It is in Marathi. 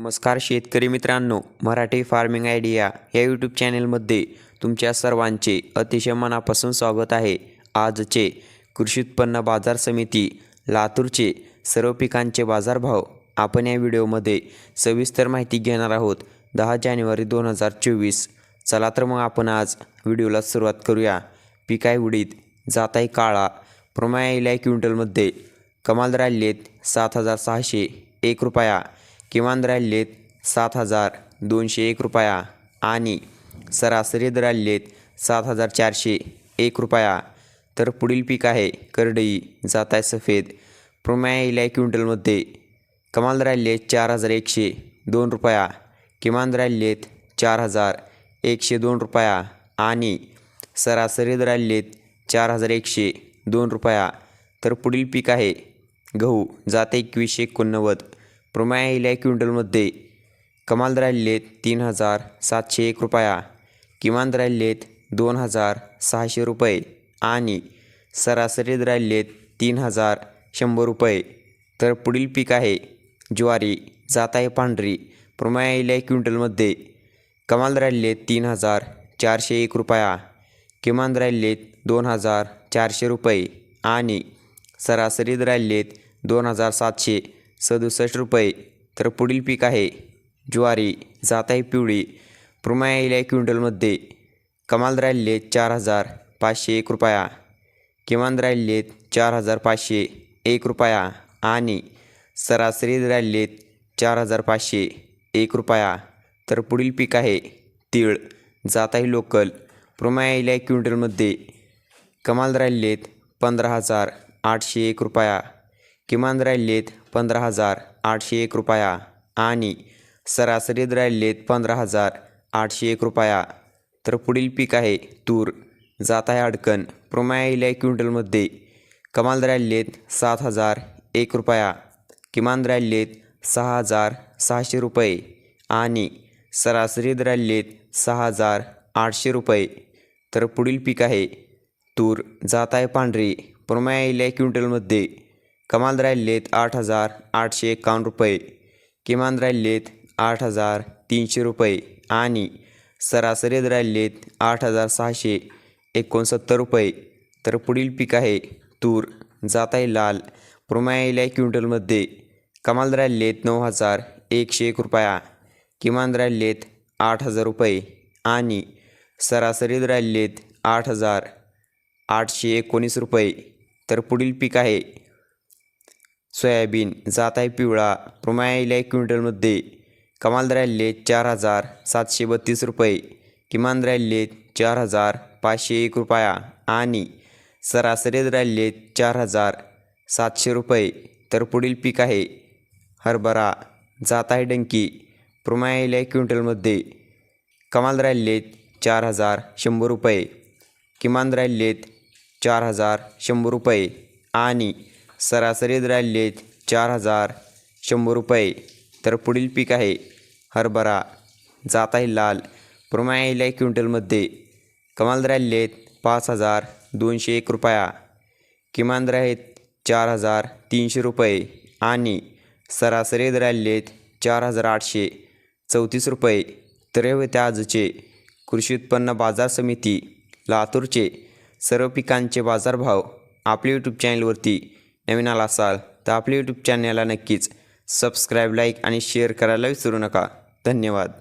नमस्कार शेतकरी मित्रांनो मराठी फार्मिंग आयडिया या यूट्यूब चॅनेलमध्ये तुमच्या सर्वांचे अतिशय मनापासून स्वागत आहे. आजचे कृषी उत्पन्न बाजार समिती लातूरचे सर्व पिकांचे बाजारभाव आपण या व्हिडिओमध्ये सविस्तर माहिती घेणार आहोत. दहा जानेवारी दोन हजार चोवीस. चला तर मग आपण आज व्हिडिओला सुरुवात करूया. पिकाय उडीत उडीद काळा प्रमाया क्विंटलमध्ये कमाल राहिलेत सात हजार सहाशे एक रुपया. किमान राहिलेत सात हजार दोनशे एक रुपया आणि सरासरी दर राहिलेत सात हजार चारशे एक रुपया. तर पुढील पीक आहे करडई जात आहे सफेद. प्रमाया येईल आहे क्विंटलमध्ये. कमाल राहिलेत चार हजार एकशे दोन रुपया किमान राहिलेत चार हजार एकशे दोन रुपया आणि सरासरी दर राहिलेत चार हजार एकशे दोन रुपया. तर पुढील पीक आहे गहू जाते एकवीसशे एकोणनव्वद. प्रमाया क्विंटलमध्ये कमाल राहिलेत तीन हजार सातशे एक रुपया किमान राहिलेत दोन हजार सहाशे रुपये आणि सरासरी राहिलेत तीन हजार शंभर रुपये. तर पुढील पीक आहे ज्वारी जात आहे पांढरी. प्रमाया क्विंटलमध्ये कमाल राहिलेत तीन हजार चारशे एक रुपया किमान राहिलेत दोन हजार चारशे रुपये आणि सरासरीत राहिलेत दोन हजार सातशे सदुसष्ट रुपये. तर पुढील पीक आहे ज्वारी जात आहे पिवळी प्रमाया येईल आहे क्विंटलमध्ये. कमाल राहिलेत चार हजार पाचशे एक रुपया. किमान राहिलेत चार हजार पाचशे एक रुपया आणि सरासरी राहिलेत चार हजार पाचशे एक रुपया. तर पुढील पीक आहे तीळ जात आहे लोकल प्रमाया येईल आहे क्विंटलमध्ये. कमाल राहिलेत पंधरा हजार आठशे एक रुपया. किमान राहिलेत पंधरा हजार आठशे एक रुपया आणि सरासरीत राहिलेत पंधरा हजार आठशे एक रुपया. तर पुढील पीक आहे तूर. जात आहे अडकण. प्रमाया आहे क्विंटलमध्ये. कमाल राहिलेत सात हजार एक रुपया. किमान राहिलेत सहा हजार सहाशे रुपये आणि सरासरीत राहिलेत सहा हजार आठशे रुपये. तर पुढील पीक आहे तूर. जात आहे पांढरी. प्रमाया आहे क्विंटलमध्ये. कमाल राहिलेत आठ हजार आठशे एकावन्न रुपये किमान राहिलेत आठ हजार तीनशे रुपये आणि सरासरीत राहिलेत आठ हजार सहाशे एकोणसत्तर रुपये. तर पुढील पीक आहे तूर जात आहे लाल प्रमायला क्विंटलमध्ये. कमाल राहिलेत नऊ हजार एकशे एक रुपया किमान राहिलेत आठ हजार रुपये आणि सरासरीत राहिलेत आठ हजार आठशे एकोणीस रुपये. तर पुढील पीक आहे सोयाबीन जात आहे पिवळा प्रमाया येईल आहे क्विंटलमध्ये कमाल राहिले चार हजार सातशे बत्तीस रुपये. किमान राहिले चार हजार पाचशे एक रुपया. आणि सरासरीत राहिले चार हजार सातशे रुपये. तर पुढील पीक आहे हरभरा जात आहे डंकी प्रमाया येईल आहे क्विंटलमध्ये कमाल राहिले चार हजार शंभर रुपये. किमान राहिलेत चार हजार शंभर रुपये. आणि सरासरी राहिलेत चार हजार शंभर रुपये. तर पुढील पीक आहे हरभरा. जात आहे लाल. प्रमाण येईल आहे क्विंटलमध्ये. कमाल राहिलेत पाच हजार दोनशे एक रुपया. किमान आहेत चार हजार तीनशे रुपये. आणि सरासरी राहिलेत चार हजार आठशे चौतीस रुपये. तर हे होते आजचे कृषी उत्पन्न बाजार समिती लातूरचे सर्व पिकांचे बाजारभाव आपल्या यूट्यूब चॅनलवरती नवीन आला असाल तर आपल्या यूट्यूब चॅनलला नक्कीच सबस्क्राईब लाईक आणि शेअर करायला विसरू नका. धन्यवाद.